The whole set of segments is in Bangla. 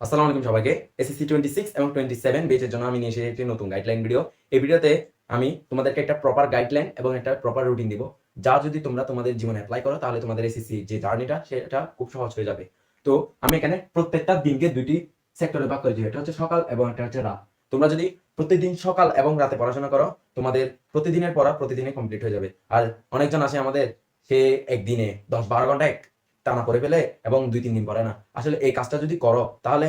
আসসালামু আলাইকুম সবাইকে। এসএসসি টোয়েন্টি সিক্স এবং টোয়েন্টি সেভেন বেচের জন্য আমি নিয়ে এসেছি একটি নতুন গাইডলাইন ভিডিও এই ভিডিওতে আমি তোমাদেরকে একটা প্রপার গাইডলাইন এবং একটা প্রপার রুটিন দিব, যা যদি তোমরা তোমাদের জীবনে অ্যাপ্লাই করো, তাহলে তোমাদের এসএসসি যে জার্নিটা সেটা খুব সহজ হয়ে যাবে। তো আমি এখানে প্রত্যেকটা দিনকে দুইটি সেক্টরে ভাগ করেছি, এটা হচ্ছে সকাল এবং একটা হচ্ছে রাত। তোমরা যদি প্রতিদিন সকাল এবং রাতে পড়াশোনা করো, তোমাদের প্রতিদিনের পড়া প্রতিদিনে কমপ্লিট হয়ে যাবে। আর অনেকজন আছে আমাদের, সে একদিনে দশ বারো ঘণ্টা এক টানা করে ফেলে এবং দুই, তিন দিন পরে না। আসলে এই কাজটা যদি করো, তাহলে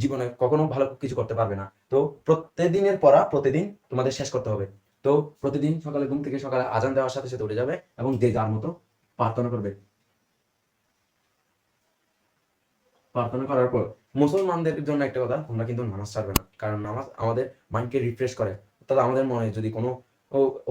জীবনে কখনো ভালো কিছু করতে পারবে না। তো প্রত্যেকদিনের পড়া প্রতিদিন তোমাদের শেষ করতে হবে। তো প্রতিদিন সকালে ঘুম থেকে সকালে আজান দেওয়ার সাথে সাথে উঠে যাবে এবং যে যার মতো প্রার্থনা করবে। প্রার্থনা করার পর মুসলমানদের জন্য একটা কথা, তোমরা কিন্তু নামাজ ছাড়বে না। কারণ নামাজ আমাদের মাইন্ডকে রিফ্রেশ করে। অর্থাৎ আমাদের মনে যদি কোনো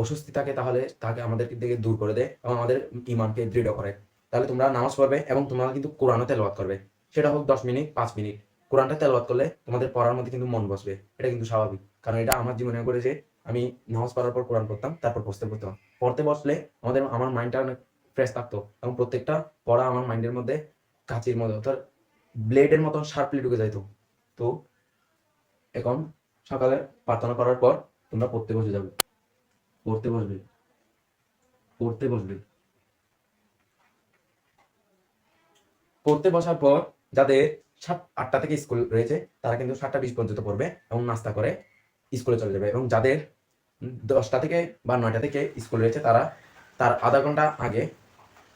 অস্বস্তি থাকে, তাহলে তাকে আমাদের থেকে দূর করে দেয় এবং আমাদের ইমানকে দৃঢ় করে। তাহলে তোমরা নামাজ পড়বে এবং তোমরা কিন্তু কোরআনও তেলাওয়াত করবে। সেটা হোক দশ মিনিট, পাঁচ মিনিট। কোরআনটা তেলাওয়াত করলে তোমাদের পড়ার মধ্যে কিন্তু মন বসবে। এটা কিন্তু স্বাভাবিক। কারণ এটা আমার জীবনে করেছে আমি নামাজ পড়ার পর কোরআন পড়তাম, তারপর বসতে পড়তাম। পড়তে বসলে আমাদের, আমার মাইন্ডটা অনেক ফ্রেশ থাকতো এবং প্রত্যেকটা পড়া আমার মাইন্ডের মধ্যে কাঁচির মধ্যে অর্থাৎ ব্লেডের মতন শার্পলি ঢুকে যাইতো। তো এখন সকালে প্রার্থনা করার পর তোমরা পড়তে বসে যাবে। পড়তে বসবে। পড়তে বসবে। পড়তে বসার পর যাদের সাত, আটটা থেকে স্কুল রয়েছে, তারা কিন্তু সাতটা বিশ পর্যন্ত পড়বে এবং নাস্তা করে স্কুলে চলে যাবে এবং যাদের দশটা থেকে বা নয়টা থেকে স্কুল রয়েছে, তারা তার আধা ঘণ্টা আগে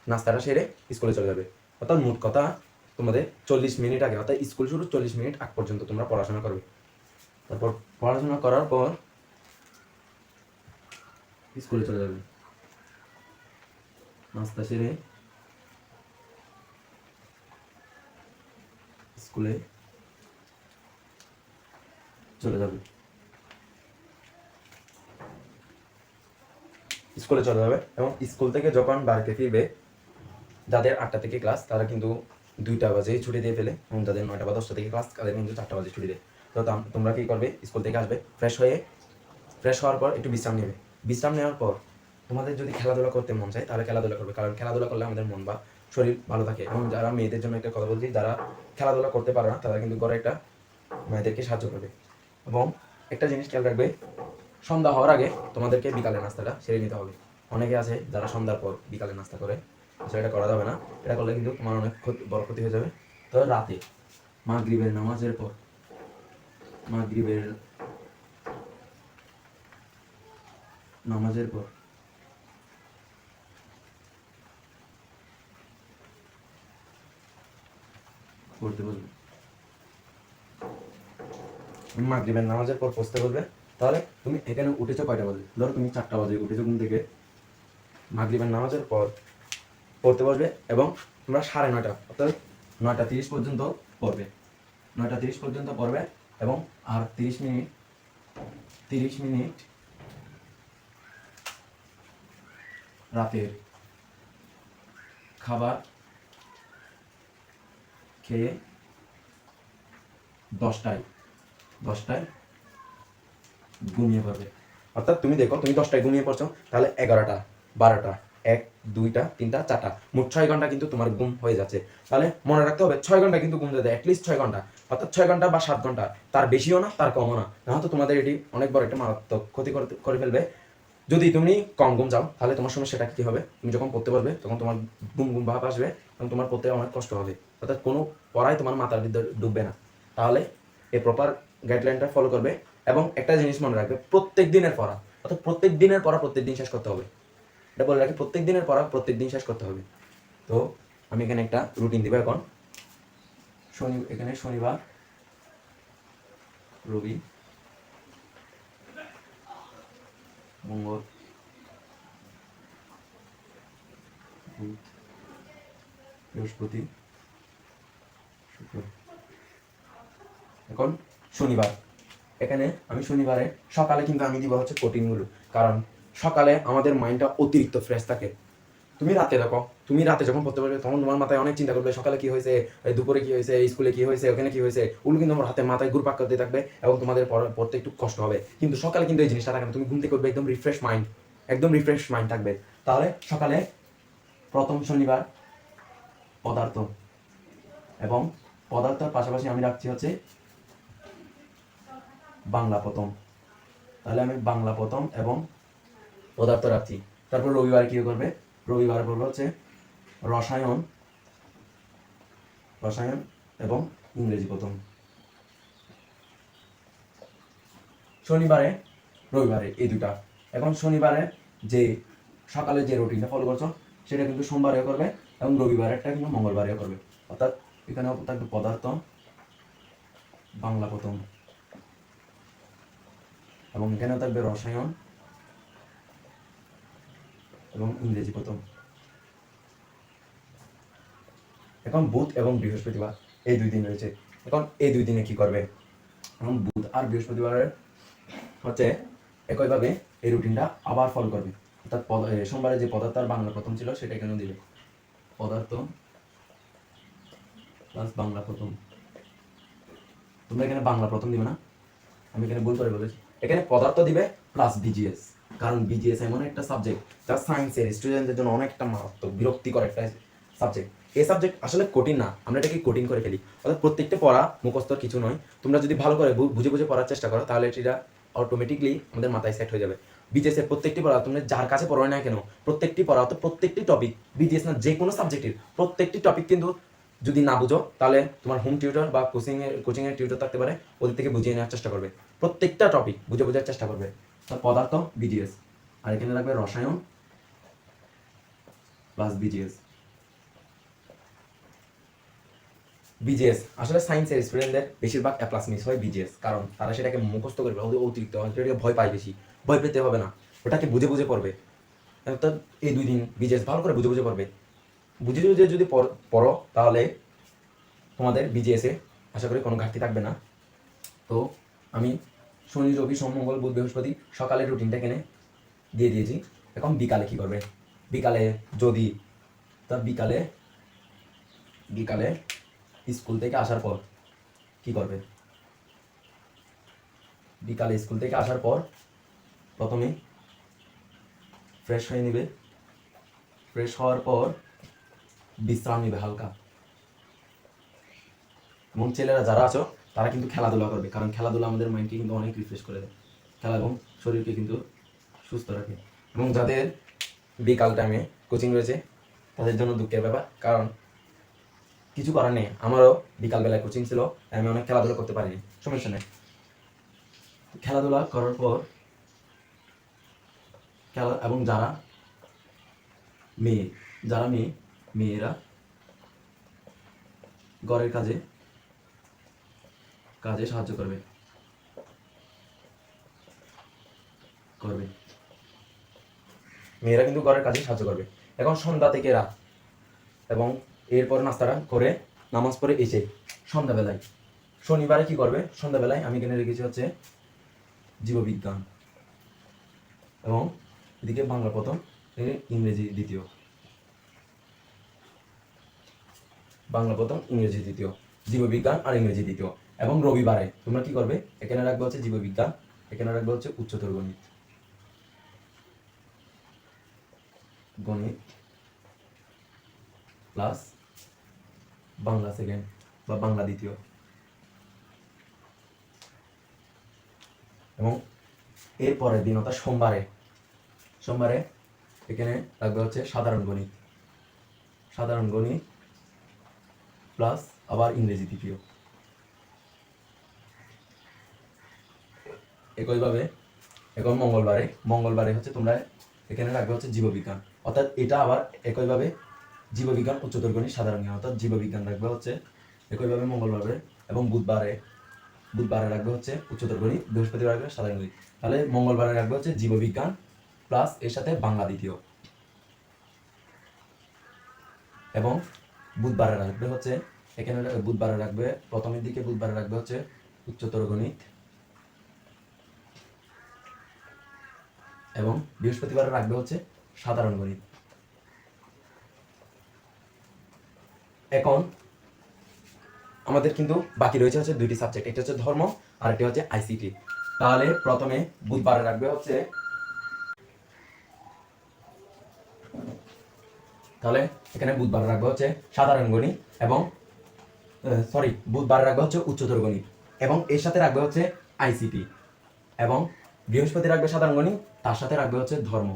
নাস্তাটা সেরে স্কুলে চলে যাবে। অর্থাৎ মোট কথা তোমাদের চল্লিশ মিনিট আগে, অর্থাৎ স্কুল শুরু চল্লিশ মিনিট আগ পর্যন্ত তোমরা পড়াশোনা করবে। তারপর পড়াশোনা করার পর স্কুলে চলে যাবে। নাস্তা সেরে স্কুলে চলে যাবে। স্কুলে চলে যাবে এবং স্কুল থেকে যখন বাড়িতে ফিরবে, যাদের আটটা থেকে ক্লাস তারা কিন্তু দুইটা বাজেই ছুটি দিয়ে ফেলে এবং যাদের নয়টা বা দশটা থেকে ক্লাস তাদের কিন্তু চারটা বাজে ছুটি দেয়। তো তোমরা কি করবে? স্কুল থেকে আসবে ফ্রেশ হয়ে ফ্রেশ হওয়ার পর একটু বিশ্রাম নেবে। বিশ্রাম নেওয়ার পর তোমাদের যদি খেলাধুলা করতে মন চায়, তাহলে খেলাধুলা করবে। কারণ খেলাধুলা করলে আমাদের মন বা শরীর ভালো থাকে। এবং যারা মেয়েদের জন্য একটা কথা বলছি, যারা খেলাধুলা করতে পারে না, তারা কিন্তু ঘরে একটা মেয়েদেরকে সাহায্য করবে। এবং একটা জিনিস খেয়াল রাখবে, সন্ধ্যা হওয়ার আগে তোমাদেরকে বিকালে নাস্তাটা সেরে নিতে হবে। অনেকে আছে যারা সন্ধ্যার পর বিকালে নাস্তা করে, আসলে এটা করা যাবে না। এটা করলে কিন্তু তোমার অনেক ক্ষতি, বড় ক্ষতি হয়ে যাবে। তো রাতে মা মাগরিবের নামাজের পর মা মাগরিবের নামাজের পর পড়তে বসবে। মাগরিবের নামাজের পর পড়তে বলবে তাহলে তুমি এখানে উঠেছো কয়টা বাজে? ধরো তুমি চারটা বাজে, উঠেছো ঘুম থেকে। মাগরিবের নামাজের পর পড়তে বসবে এবং তোমরা সাড়ে নয়টা, অর্থাৎ নয়টা তিরিশ পর্যন্ত পড়বে। নয়টা তিরিশ পর্যন্ত পড়বে এবং আর তিরিশ মিনিট তিরিশ মিনিট রাতের খাবার খেয়ে দশটায় দশটায় ঘুমিয়ে পড়বে। অর্থাৎ তুমি দেখো, তুমি দশটায় ঘুমিয়ে পড়ছো, তাহলে এগারোটা, বারোটা, এক, দুইটা, তিনটা, চারটা, মোট ছয় ঘণ্টা কিন্তু তোমার ঘুম হয়ে যাচ্ছে। তাহলে মনে রাখতে হবে, ছয় ঘণ্টা কিন্তু ঘুম যেতে অ্যাটলিস্ট ছয় ঘণ্টা। অর্থাৎ ছয় ঘণ্টা বা সাত ঘণ্টা, তার বেশিও না, তার কমও না। না তো তোমাদের এটি অনেক বড় একটা মারাত্মক ক্ষতি করে ফেলবে। যদি তুমি কম ঘুম যাও তাহলে তোমার সমস্যাটা কি হবে? তুমি যখন পড়তে পারবে, তখন তোমার ঘুম ঘুম ভাব আসবে। এবং তোমার পড়তে অনেক কষ্ট হবে। অর্থাৎ কোনো পড়াই তোমার মাথার ভিতরে ডুববে না। তাহলে এই প্রপার গাইডলাইনটা ফলো করবে এবং একটা জিনিস মনে রাখবে, প্রত্যেক দিনের পড়া। অর্থাৎ প্রত্যেক দিনের পড়া প্রত্যেক দিন শেষ করতে হবে। এটা বলে রাখি, প্রত্যেক দিনের পড়া প্রত্যেক দিন শেষ করতে হবে। তো আমি এখানে একটা রুটিন দিব এখন। শনি, এখানে শনিবার, রবি, মঙ্গল বৃহস্পতি এখন শনিবার। এখানে আমি শনিবারে সকালে কিন্তু আমি দিব হচ্ছে প্রোটিনগুলো। কারণ সকালে আমাদের মাইন্ডটা অতিরিক্ত ফ্রেশ থাকে। তুমি রাতে দেখো, তুমি রাতে যখন পড়তে পারবে, তখন তোমার মাথায় অনেক চিন্তা করবে, সকালে কি হয়েছে দুপুরে কি হয়েছে স্কুলে কি হয়েছে, ওখানে কি হয়েছে, ওগুলো কিন্তু আমার হাতে মাথায় ঘুরপাক করতে থাকবে এবং তোমাদের পড়তে একটু কষ্ট হবে। কিন্তু সকালে কিন্তু এই জিনিসটা থাকে না, তুমি ঘুম থেকে উঠবে একদম রিফ্রেশ মাইন্ড একদম রিফ্রেশ মাইন্ড থাকবে। তাহলে সকালে প্রথম শনিবার পদার্থ। এবং পদার্থের পাশাপাশি আমি রাখছি হচ্ছে বাংলা প্রথম। তাহলে আমি বাংলা প্রথম এবং পদার্থ রাখছি। তারপর রবিবার কি করবে? রবিবার বলব হচ্ছে রসায়ন রসায়ন এবং ইংরেজি প্রথম। শনিবারে, রবিবারে এই দুটা। এখন শনিবারে যে সকালে যে রুটিনটা ফলো করছ, সেটা কিন্তু সোমবারেও করবে এবং রবিবারেরটা কিন্তু মঙ্গলবারেও করবে। অর্থাৎ এখানে থাকবে পদার্থ বাংলা প্রথম। এবং এখানেও থাকবে রসায়ন এবং ইংরেজি প্রথম। এখন বুধ এবং বৃহস্পতিবার, এই দুই দিন রয়েছে। এখন এই দুই দিনে কি করবে? এখন বুধ আর বৃহস্পতিবারের হচ্ছে একইভাবে এই রুটিনটা আবার ফলো করবে। অর্থাৎ সোমবারে যে পদার্থ আর বাংলা প্রথম ছিল, সেটা এখানেও দিবে। পদার্থ প্লাস বাংলা প্রথম। তোমরা এখানে বাংলা প্রথম দিবে না? আমি এখানে ভুল করে বলেছি। এখানে পদার্থ দিবে প্লাস বিজিএস কারণ বিজিএস এমন একটা সাবজেক্ট যা সায়েন্সের স্টুডেন্টদের জন্য অনেকটা মারাত্মক, বিরক্তিকর একটা সাবজেক্ট এই সাবজেক্ট আসলে কঠিন না, আমরা এটাকে কঠিন করে ফেলি। অর্থাৎ প্রত্যেকটা পড়া মুখস্থর কিছু নয়। তোমরা যদি ভালো করে বুঝে বুঝে পড়ার চেষ্টা করো, তাহলে এটা অটোমেটিকলি আমাদের মাথায় সেট হয়ে যাবে। বিজিএস এর প্রত্যেকটি পড়া তুমি যার কাছে পড়ো না কেন, প্রত্যেকটি পড়া তো প্রত্যেকটি টপিক বিজিএস না যে কোনো সাবজেক্টের প্রত্যেকটি টপিক কিন্তু যদি না বুঝো, তাহলে তোমার হোম টিউটর বা কোচিং এর কোচিং এর টিউটর থাকতে পারে, ওদের থেকে বুঝিয়ে নেওয়ার চেষ্টা করবে। প্রত্যেকটা টপিক বুঝে বোঝার চেষ্টা করবে। পদার্থ বিজিএস আর এখানে রাখবে রসায়ন প্লাস বিজিএস বিজিএস আসলে সায়েন্সের স্টুডেন্টদের বেশিরভাগ এ প্লাস মিস হয় বিজিএস কারণ তারা সেটাকে মুখস্থ করবে অতিরিক্ত সেটাকে ভয় পায় বেশি। ভয় পেতে হবে না। ওটাকে বুঝে বুঝে পড়বে। অর্থাৎ এই দুই দিন বিজেস ভালো করে বুঝে বুঝে পড়বে। বুঝে বুঝে যদি পড়- তাহলে তোমাদের বিজিএসে আশা করি কোনো ঘাটতি থাকবে না। তো আমি শনি, রবি, সোম, মঙ্গল, বুধ, বৃহস্পতি সকালের রুটিনটা এখানে দিয়ে দিয়েছি। এখন বিকালে কি করবে? বিকালে যদি, তা বিকালে বিকালে স্কুল থেকে আসার পর কি করবে? বিকালে স্কুল থেকে আসার পর প্রথমে ফ্রেশ হয়ে নেবে। ফ্রেশ হওয়ার পর বিশ্রাম নেবে হালকা। এবং ছেলেরা যারা আছো, তারা কিন্তু খেলাধুলা করবে, কারণ খেলাধুলা আমাদের মাইন্ডকে কিন্তু অনেক রিফ্রেশ করে দেয়। খেলা এবং শরীরকে কিন্তু সুস্থ রাখে। এবং যাদের বিকাল টাইমে কোচিং রয়েছে, তাদের জন্য দুঃখের ব্যাপার, কারণ কিছু করার নেই। আমারও বিকালবেলায় কোচিং ছিল, আমি অনেক খেলাধুলা করতে পারিনি, সমস্যা নেই। খেলাধুলা করার পর খেলা এবং যারা মেয়ে যারা মেয়ে, মেয়েরা ঘরের কাজে কাজে সাহায্য করবে। করবে। মেয়েরা কিন্তু ঘরের কাজে সাহায্য করবে। এখন সন্ধ্যা থেকে রাত এবং এরপর নাস্তাটা করে নামাজ পড়ে এসে সন্ধ্যাবেলায়। শনিবারে কি করবে? সন্ধ্যাবেলায় আমি এখানে রেখেছি হচ্ছে জীববিজ্ঞান এবং এদিকে বাংলা প্রথম ইংরেজি দ্বিতীয়। বাংলা প্রথম, ইংরেজি দ্বিতীয়। জীববিজ্ঞান আর ইংরেজি দ্বিতীয়। এবং রবিবারে, তোমরা কি করবে? এখানে রাখবে হচ্ছে জীববিজ্ঞান, এখানে রাখবে হচ্ছে উচ্চতর গণিত। গণিত প্লাস বাংলা সেকেন্ড বা বাংলা দ্বিতীয়। এবং এরপরের দিন, অর্থাৎ সোমবারে সোমবারে এখানে লাগবে হচ্ছে সাধারণ গণিত। সাধারণ গণিত প্লাস আবার ইংরেজি দ্বিতীয়। একইভাবে এখন মঙ্গলবারে মঙ্গলবারে হচ্ছে তোমরা এখানে রাখবে হচ্ছে জীববিজ্ঞান। অর্থাৎ এটা আবার একইভাবে জীববিজ্ঞান উচ্চতর গণিত সাধারণ জ্ঞান। অর্থাৎ জীববিজ্ঞান রাখবে হচ্ছে একইভাবে মঙ্গলবারে এবং বুধবারে। বুধবারে রাখবে হচ্ছে উচ্চতর গণিত, বৃহস্পতিবার রাখবে সাধারণ গণিত। তাহলে মঙ্গলবারে রাখবে হচ্ছে জীববিজ্ঞান প্লাস এর সাথে বাংলা দ্বিতীয়। এবং বুধবারে রাখবে হচ্ছে, এখানে বুধবারে রাখবে, প্রথমের দিকে বুধবারে রাখবে হচ্ছে উচ্চতর গণিত। এবং বৃহস্পতিবারে রাখবে হচ্ছে সাধারণ গণিত। এখন আমাদের কিন্তু বাকি রয়েছে হচ্ছে দুইটি সাবজেক্ট একটা হচ্ছে ধর্ম আর একটা হচ্ছে আইসিটি তাহলে প্রথমে বুধবারে রাখবে হচ্ছে তাহলে এখানে বুধবার রাখবে হচ্ছে সাধারণ গণিত এবং সরি বুধবার রাখবে হচ্ছে উচ্চতর গণিত এবং এর সাথে রাখবে হচ্ছে আইসিটি এবং বৃহস্পতি রাখবে সাধারণ গণিত তার সাথে রাখবে হচ্ছে ধর্ম।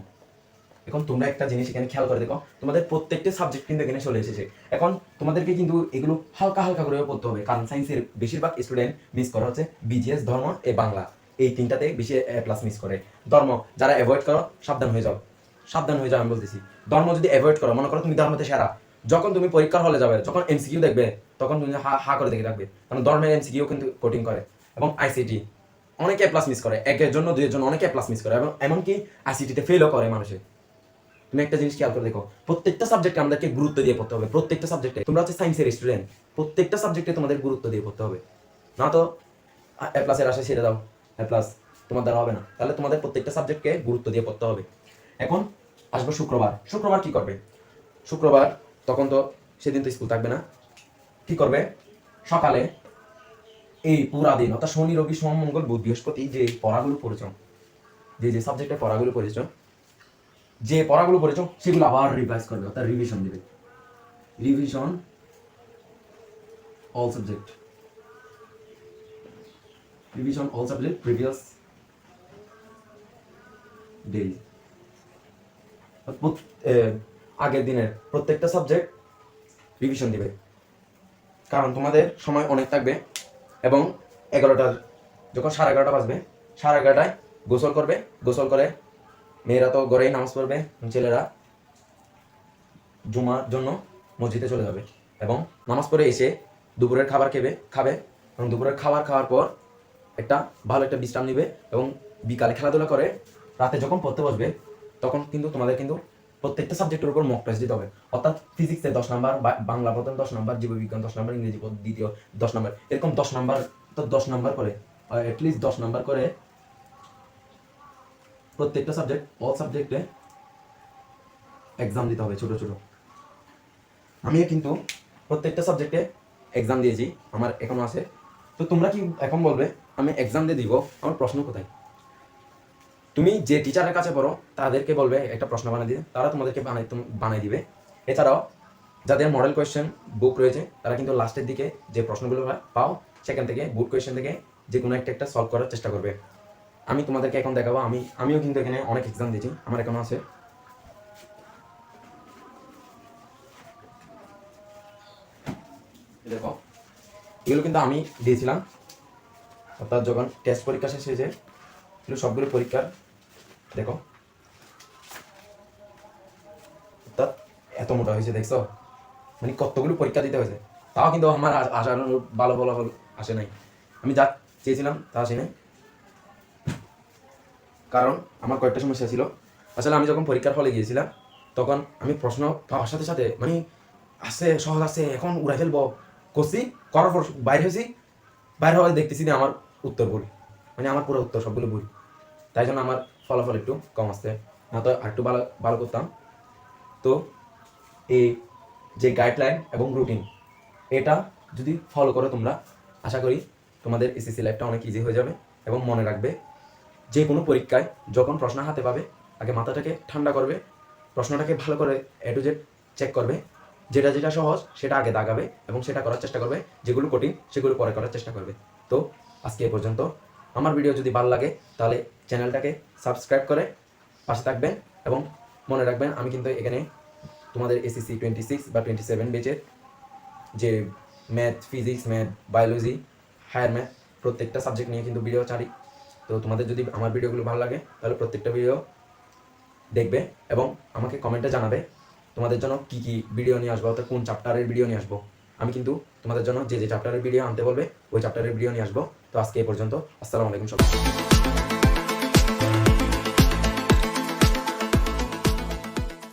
এখন তোমরা একটা জিনিস এখানে খেয়াল করে দেখো, তোমাদের প্রত্যেকটা সাবজেক্ট কিন্তু এখানে চলে এসেছে। এখন তোমাদেরকে কিন্তু এগুলো হালকা হালকা করে পড়তে হবে, কারণ সায়েন্সের বেশিরভাগ স্টুডেন্ট মিস করা হচ্ছে বিজিএস ধর্ম, এ বাংলা। এই তিনটাতে বেশি প্লাস মিস করে। ধর্ম, যারা অ্যাভয়েড করো, সাবধান হয়ে যাও। সাবধান হয়ে যাও, আমি বলতেছি। ধর্ম যদি অ্যাভয়েড করো, মনে করো তুমি ধর্মতে সেরা, যখন তুমি পরীক্ষার হলে যাবে, যখন এমসিকিউ দেখবে, তখন তুমি হা হা করে দেখে রাখবে কারণ ধর্মের এমসিকিউ কিন্তু কোটিং করে, এবং আইসিটি অনেকে প্লাস মিস করে একের জন্য দুইয়ের জন্য অনেকে প্লাস মিস করে, এবং এমনকি আইসিটিতে ফেলও করে মানুষে। তুমি একটা জিনিস খেয়াল করে দেখো, প্রত্যেকটা সাবজেক্টে আমাদেরকে গুরুত্ব দিয়ে পড়তে হবে, প্রত্যেকটা সাবজেক্টে তোমরা হচ্ছে সায়েন্সের স্টুডেন্ট প্রত্যেকটা সাবজেক্টে তোমাদের গুরুত্ব দিয়ে পড়তে হবে। না তো এ প্লাসের আশা ছেড়ে দাও এ প্লাস তোমার দ্বারা হবে না। তাহলে তোমাদের প্রত্যেকটা সাবজেক্টকে গুরুত্ব দিয়ে পড়তে হবে। এখন আসব শুক্রবার। শুক্রবার কি করবে? শুক্রবার তখন তো সেদিন তো স্কুল থাকবে না। কি করবে? সকালে এই পুরা দিন, অর্থাৎ শনি, রবি, সোম, মঙ্গল, বুধ, বৃহস্পতি যে পড়াগুলো পড়েছ, যে যে সাবজেক্টে পড়াগুলো পড়েছ, যে পড়াগুলো পড়েছ, সেগুলো আবার রিভাইজ করবে, অর্থাৎ রিভিশন দেবে। Revision all subject revision all subject previous days আগের দিনের প্রত্যেকটা সাবজেক্ট রিভিশন দিবে। কারণ তোমাদের সময় অনেক থাকবে এবং এগারোটার যখন সাড়ে এগারোটা বাজবে, সাড়ে এগারোটায় গোসল করবে, গোসল করে মেয়েরা তো ঘরেই নামাজ পড়বে, ছেলেরা জুমার জন্য মসজিদে চলে যাবে এবং নামাজ পড়ে এসে দুপুরের খাবার খেবে, খাবে এবং দুপুরের খাবার খাওয়ার পর একটা ভালো একটা বিশ্রাম নিবে এবং বিকালে খেলাধুলা করে রাতে যখন পড়তে বসবে তখন কিন্তু তোমাদের কিন্তু প্রত্যেকটা সাবজেক্টের উপর মক টেস্ট দিতে হবে। অর্থাৎ ফিজিক্সে দশ নাম্বার বাংলা প্রথম দশ নাম্বার জীববিজ্ঞান দশ নাম্বার ইংরেজি দ্বিতীয় দশ নাম্বার এরকম দশ নাম্বার তো দশ নাম্বার করে অ্যাটলিস্ট দশ নাম্বার করে প্রত্যেকটা সাবজেক্ট অল সাবজেক্টে এক্সাম দিতে হবে, ছোট ছোট। আমিও কিন্তু প্রত্যেকটা সাবজেক্টে এক্সাম দিয়েছি, আমার এখনও আছে। তো তোমরা কি এখন বলবে, আমি এক্সাম দিয়ে দিব, আমার প্রশ্ন কোথায়? তুমি যে টিচারের কাছে পড়ো, তাদেরকে বলবে, একটা প্রশ্ন বানিয়ে দিতে তারা তোমাদেরকে বানাই বানিয়ে দিবে। এছাড়াও, যাদের মডেল কোয়েশ্চেন বুক রয়েছে, তারা কিন্তু লাস্টের দিকে যে প্রশ্নগুলো পাও, সেখান থেকে বুক কোয়েশ্চেন থেকে যে কোনো একটা একটা সলভ করার চেষ্টা করবে। আমি তোমাদেরকে এখন দেখাবো, আমি, আমিও কিন্তু এখানে অনেক এক্সাম দিয়েছি, আমার এখনও আছে। দেখো, এগুলো কিন্তু আমি দিয়েছিলাম। অর্থাৎ যখন টেস্ট পরীক্ষা শেষ হয়েছে সবগুলো পরীক্ষার দেখো। অর্থাৎ এত মোটা হয়েছে, দেখছ? মানে কতগুলো পরীক্ষা দিতে হয়েছে। তাও কিন্তু আমার আ- আশার অনুরূপ ভালো ফলাফল আসে নাই। আমি যা চেয়েছিলাম, তা আসে নাই। কারণ আমার কয়েকটা সমস্যা ছিল। আসলে আমি যখন পরীক্ষার হলে গিয়েছিলাম, তখন আমি প্রশ্ন পাওয়ার সাথে সাথে মানে আছে, সহজ আছে, এখন উড়াই ফেলব, করছি, করার পর বাইরে হয়েছি। বাইরে হয়ে দেখতেছি যে আমার উত্তর ভুল। মানে আমার পুরো উত্তর সবগুলো ভুল। তাই জন্য আমার ফলাফল একটু কম আসছে না তো একটু ভালো ভালো করতাম। তো এই যে গাইডলাইন এবং রুটিন এটা যদি ফলো করো তোমরা, আশা করি তোমাদের এসএসসি লাইফটা অনেক ইজি হয়ে যাবে এবং মনে রাখবে, যে কোনো পরীক্ষায় যখন প্রশ্ন হাতে পাবে, আগে মাথাটাকে ঠান্ডা করবে, প্রশ্নটাকে ভালো করে এ টু জেড চেক করবে, যেটা যেটা সহজ সেটা আগে দাগাবে এবং সেটা করার চেষ্টা করবে, যেগুলো কঠিন সেগুলো পরে করার চেষ্টা করবে। তো আজকে এ পর্যন্ত। আমার ভিডিও যদি ভালো লাগে, তাহলে চ্যানেলটাকে সাবস্ক্রাইব করে পাশে থাকবেন এবং মনে রাখবেন আমি কিন্তু এখানে তোমাদের এসএসসি টোয়েন্টি সিক্স বা টোয়েন্টি সেভেন বেচের যে math physics math biology higher math প্রত্যেকটা সাবজেক্ট নিয়ে কিন্তু ভিডিও ছাড়ি। তো তোমাদের যদি আমার ভিডিওগুলো ভালো লাগে, তাহলে প্রত্যেকটা ভিডিও দেখবে এবং আমাকে কমেন্টে জানাবে তোমাদের জন্য কি কি ভিডিও নিয়ে আসব, অর্থাৎ কোন চ্যাপ্টারের ভিডিও নিয়ে আসব। আমি কিন্তু তোমাদের জন্য যে যে চ্যাপ্টারের ভিডিও আনতে বলবে, ওই চ্যাপ্টারের ভিডিও নিয়ে আসব। তো আজকে এই পর্যন্ত। আসসালামু আলাইকুম সবাই